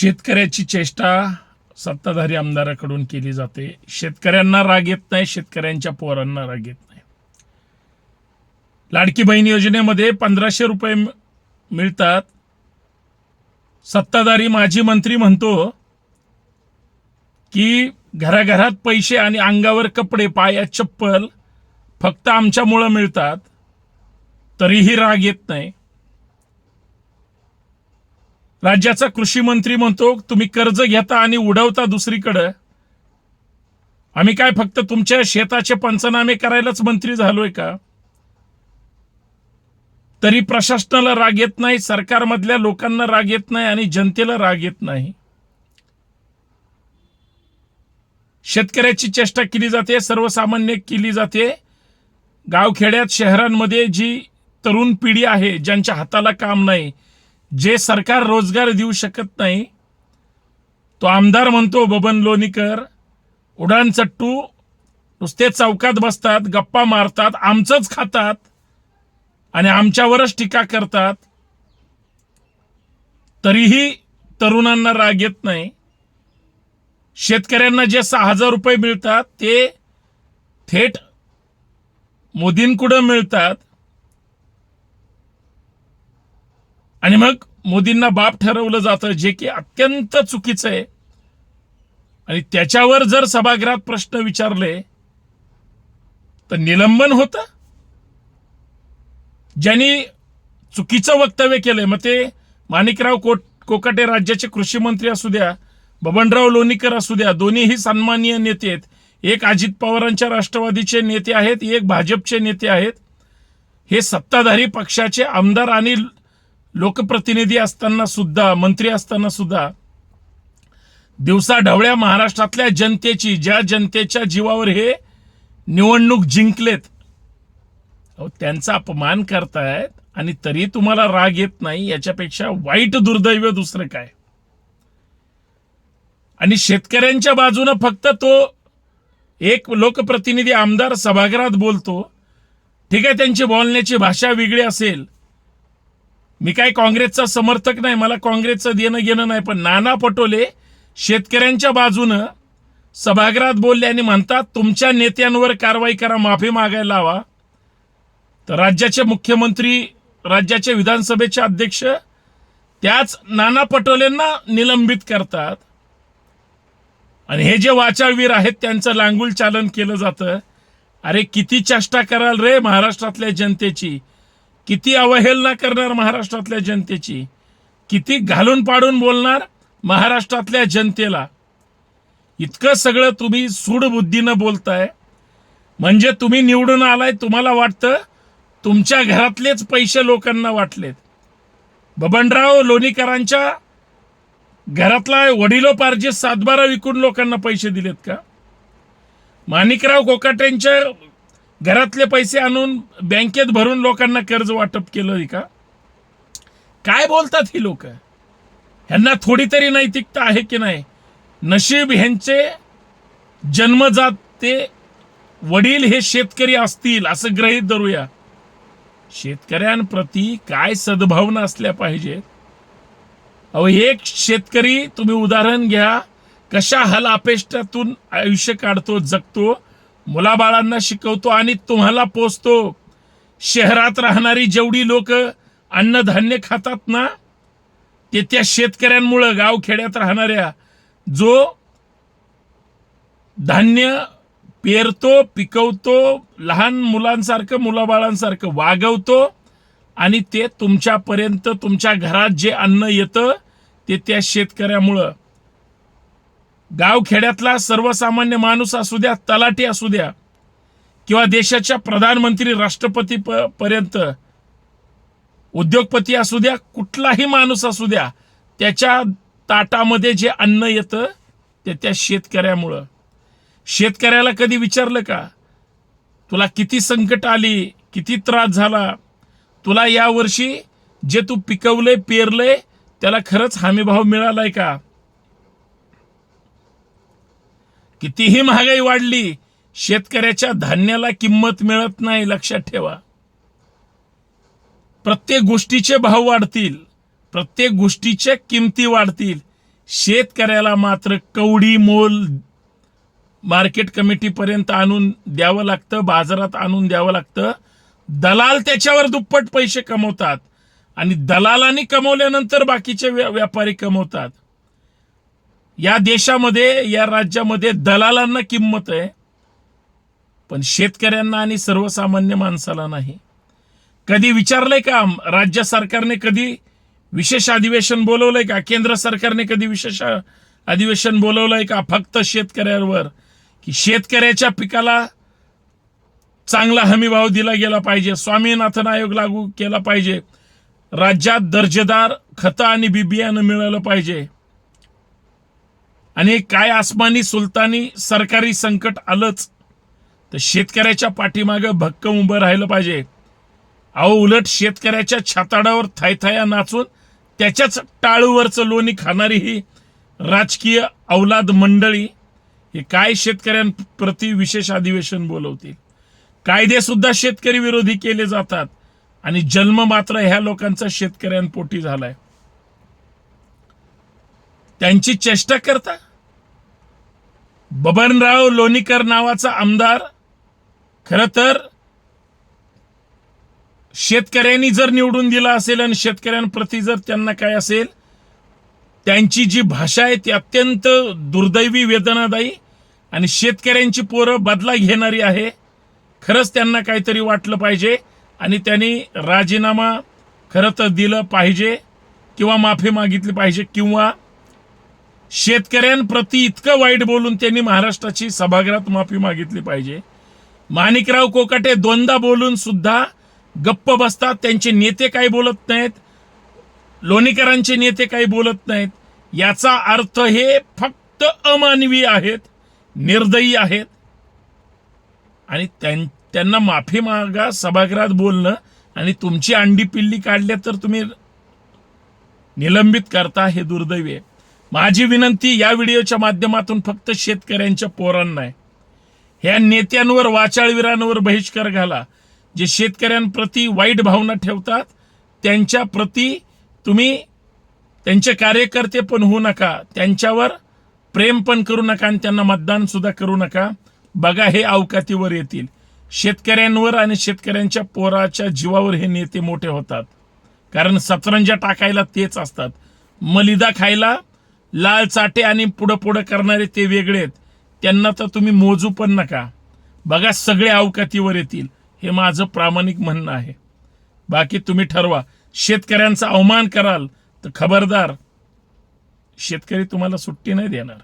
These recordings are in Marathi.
शेतकऱ्याची चेष्टा सत्ताधारी आमदाराकडून केली जाते. शेतकऱ्यांना राग येत नाही शेतकऱ्यांच्या पोरांना राग येत नाही. लाडकी बहीण योजनेमध्ये पंधराशे रुपये मिळतात. सत्ताधारी माजी मंत्री म्हणतो की घराघरात पैसे आणि अंगावर कपडे पायात चप्पल फक्त आमच्यामुळं मिळतात तरीही राग येत नाही. राज्याचा कृषी मंत्री म्हणतो तुम्ही कर्ज घेता आणि उडवता दुसरीकडं. आम्ही काय फक्त तुमच्या शेताचे पंचनामे करायलाच मंत्री झालोय का? तरी प्रशासनाला राग येत नाही सरकारमधल्या लोकांना राग येत नाही आणि जनतेला राग येत नाही. शेतकऱ्याची चेष्टा केली जाते सर्वसामान्य केली जाते. गावखेड्यात शहरांमध्ये जी तरुण पिढी आहे ज्यांच्या हाताला काम नाही जे सरकार रोजगार देऊ शकत नाही तो आमदार म्हणतो बबन लोणीकर उडान चट्टू नुसते चौकात बसतात गप्पा मारतात आमचंच खातात आणि आमच्यावरच टीका करतात तरीही तरुणांना राग येत नाही. शेतकऱ्यांना जे सहा हजार रुपये मिळतात ते थेट मोदींकडं मिळतात आणि मग मोदींना बाप ठरवलं जातं जे की अत्यंत चुकीचं आहे. आणि त्याच्यावर जर सभागृहात प्रश्न विचारले तर निलंबन होतं. ज्यांनी चुकीचं वक्तव्य केलंय मग ते माणिकराव कोट कोकाटे राज्याचे कृषी मंत्री असू द्या बबनराव लोणीकर असू द्या दोन्हीही सन्माननीय नेते आहेत. एक अजित पवारांच्या राष्ट्रवादीचे नेते आहेत एक भाजपचे नेते आहेत. हे सत्ताधारी पक्षाचे आमदार आणि लोकप्रतिनिधी असताना सुद्धा मंत्री असताना सुद्धा दिवसा ढवळ्या महाराष्ट्रातल्या जनतेची ज्या जनतेच्या जीवावर हे निवडणूक जिंकलेत अहो, त्यांचा अपमान करतायत आणि तरी तुम्हाला राग येत नाही याच्यापेक्षा वाईट दुर्दैव दुसरं काय? आणि शेतकऱ्यांच्या बाजूनं फक्त तो एक लोकप्रतिनिधी आमदार सभागृहात बोलतो ठीक आहे त्यांची बोलण्याची भाषा वेगळी असेल मी काय काँग्रेसचा समर्थक नाही मला काँग्रेसचं देणं घेणं नाही पण नाना पटोले शेतकऱ्यांच्या बाजूनं सभागृहात बोलले आणि म्हणतात तुमच्या नेत्यांवर कारवाई करा माफी मागायला लावा. तर राज्याचे मुख्यमंत्री राज्याचे विधानसभेचे अध्यक्ष त्याच नाना पटोलेंना निलंबित करतात. आणि हे जे वाचाळवीर आहेत त्यांचं लांगुल चालन केलं जातं. अरे किती चेष्टा कराल रे महाराष्ट्रातल्या जनतेची. किती अवहेलना करणार महाराष्ट्रातल्या जनतेची? किती घालून पाडून बोलणार महाराष्ट्रातल्या जनतेला? इतकं सगळं तुम्ही सूडबुद्धीनं बोलताय. म्हणजे तुम्ही निवडून आलाय तुम्हाला वाटतं तुमच्या घरातलेच पैसे लोकांना वाटलेत. बबनराव लोणीकरांच्या घरातला वडिलोपार्जित सातबारा विकून लोकांना पैसे दिलेत का? माणिकराव कोकाटेंच्या घरातले पैसे आणून बँकेत भरून लोकांना कर्ज वाटप केलं का? काय बोलतात ही लोक? ह्यांना थोडी तरी नैतिकता आहे की नाही? नशीब ह्यांचे जन्मजात ते वडील हे शेतकरी असतील असं गृहीत धरूया. शेतकऱ्यांप्रती काय सद्भावना असल्या पाहिजेत? अहो एक शेतकरी तुम्ही उदाहरण घ्या. कशा हलापेष्टातून आयुष्य काढतो जगतो? मुलाबाळांना शिकवतो आणि तुम्हाला पोचतो शहरात राहणारी जेवढी लोक अन्नधान्य खातात ना ते त्या शेतकऱ्यांमुळं गावखेड्यात राहणाऱ्या जो धान्य पेरतो पिकवतो लहान मुलांसारखं मुलाबाळांसारखं वागवतो आणि ते तुमच्यापर्यंत तुमच्या घरात जे अन्न येतं ते त्या शेतकऱ्यामुळं गावखेड्यातला सर्वसामान्य माणूस असू द्या तलाठी असू द्या किंवा देशाच्या प्रधानमंत्री राष्ट्रपती प पर्यंत उद्योगपती असू द्या कुठलाही माणूस असू द्या त्याच्या ताटामध्ये जे अन्न येतं ते त्या शेतकऱ्यामुळं. शेतकऱ्याला कधी विचारलं का? तुला किती संकट आली किती त्रास झाला? तुला यावर्षी जे तू पिकवलंय पेरलंय त्याला खरंच हमीभाव मिळालाय का? कितीही महागाई वाढली शेतकऱ्याच्या धान्याला किंमत मिळत नाही लक्षात ठेवा. प्रत्येक गोष्टीचे भाव वाढतील प्रत्येक गोष्टीच्या किमती वाढतील. शेतकऱ्याला मात्र कवडी मोल मार्केट कमिटीपर्यंत आणून द्यावं लागतं बाजारात आणून द्यावं लागतं. दलाल त्याच्यावर दुप्पट पैसे कमवतात आणि दलालांनी कमवल्यानंतर बाकीचे व्यापारी कमवतात. या देशामध्ये या राज्यामध्ये दलालांना किंमत आहे पण शेतकऱ्यांना आणि सर्वसामान्य माणसाला नाही. कधी विचारलंय का राज्य सरकारने कधी विशेष अधिवेशन बोलवलंय का? केंद्र सरकारने कधी विशेष अधिवेशन बोलवलंय का? फक्त शेतकऱ्यांवर. की शेतकऱ्याच्या पिकाला चांगला हमीभाव दिला गेला पाहिजे स्वामीनाथन आयोग लागू केला पाहिजे राज्यात दर्जेदार खतं आणि बिबियानं मिळालं पाहिजे. आणि काय आसमानी सुलतानी सरकारी संकट आलंच तर शेतकऱ्याच्या पाठीमागं भक्कम उभं राहिलं पाहिजे. अहो उलट शेतकऱ्याच्या छाताडावर थायथाया नाचून त्याच्याच टाळूवरचं लोणी खाणारी ही राजकीय अवलाद मंडळी हे काय शेतकऱ्यांप्रती विशेष अधिवेशन बोलवतील? कायदे सुद्धा शेतकरी विरोधी केले जातात आणि जन्म मात्र ह्या लोकांचा शेतकऱ्यांपोटी झालाय. त्यांची चेष्टा करता? बबनराव लोणीकर नावाचा आमदार. खर तर शेतकऱ्यांनी जर निवडून दिला असेल आणि शेतकऱ्यांप्रती जर त्यांना काय असेल त्यांची जी भाषा आहे ती अत्यंत दुर्दैवी वेदनादायी आणि शेतकऱ्यांची पोरं बदला घेणारी आहे. खरंच त्यांना काहीतरी वाटलं पाहिजे आणि त्यांनी राजीनामा खरं तर दिलं पाहिजे किंवा माफी मागितली पाहिजे किंवा शेतकऱ्यांप्रती इतकं वाईट बोलून त्यांनी महाराष्ट्राची सभागृहात माफी मागितली पाहिजे. माणिकराव कोकाटे दोनदा बोलून सुद्धा गप्प बसतात. त्यांचे नेते काही बोलत नाहीत. लोणीकरांचे नेते काही बोलत नाहीत. याचा अर्थ हे फक्त अमानवी आहेत निर्दयी आहेत. आणि त्यां- त्यांना माफी मागा सभागृहात बोलणं आणि तुमची अंडी पिल्ली काढल्या तर तुम्ही निलंबित करता हे दुर्दैवी आहे. माझी विनंती या व्हिडिओच्या माध्यमातून फक्त शेतकऱ्यांच्या पोरांना आहे. ह्या नेत्यांवर वाचाळवीरांवर बहिष्कार घाला. जे शेतकऱ्यांप्रती वाईट भावना ठेवतात त्यांच्या प्रती तुम्ही त्यांचे कार्यकर्ते पण होऊ नका. त्यांच्यावर प्रेम पण करू नका आणि त्यांना मतदान सुद्धा करू नका. बघा हे अवकातीवर येतील. शेतकऱ्यांवर आणि शेतकऱ्यांच्या पोराच्या जीवावर हे नेते मोठे होतात. कारण सतरंजा टाकायला तेच असतात. मलिदा खायला लाल चाटे आणि पुढं पुढं करणारे ते वेगळे आहेत. त्यांना तर तुम्ही मोजू पण नका. बघा सगळे अवकातीवर येतील. हे माझं प्रामाणिक म्हणणं आहे. बाकी तुम्ही ठरवा. शेतकऱ्यांचा अवमान कराल तर खबरदार. शेतकरी तुम्हाला सुट्टी नाही देणार.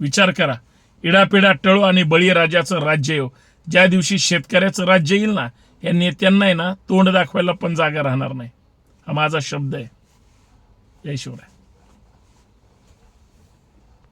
विचार करा. इडापिडा टळो आणि बळीराजाचं राज्य येऊ ज्या दिवशी शेतकऱ्याचं राज्य येईल ना या नेत्यांना आहे ना तोंड दाखवायला पण जागा राहणार नाही. हा माझा शब्द आहे. जय शिवराय.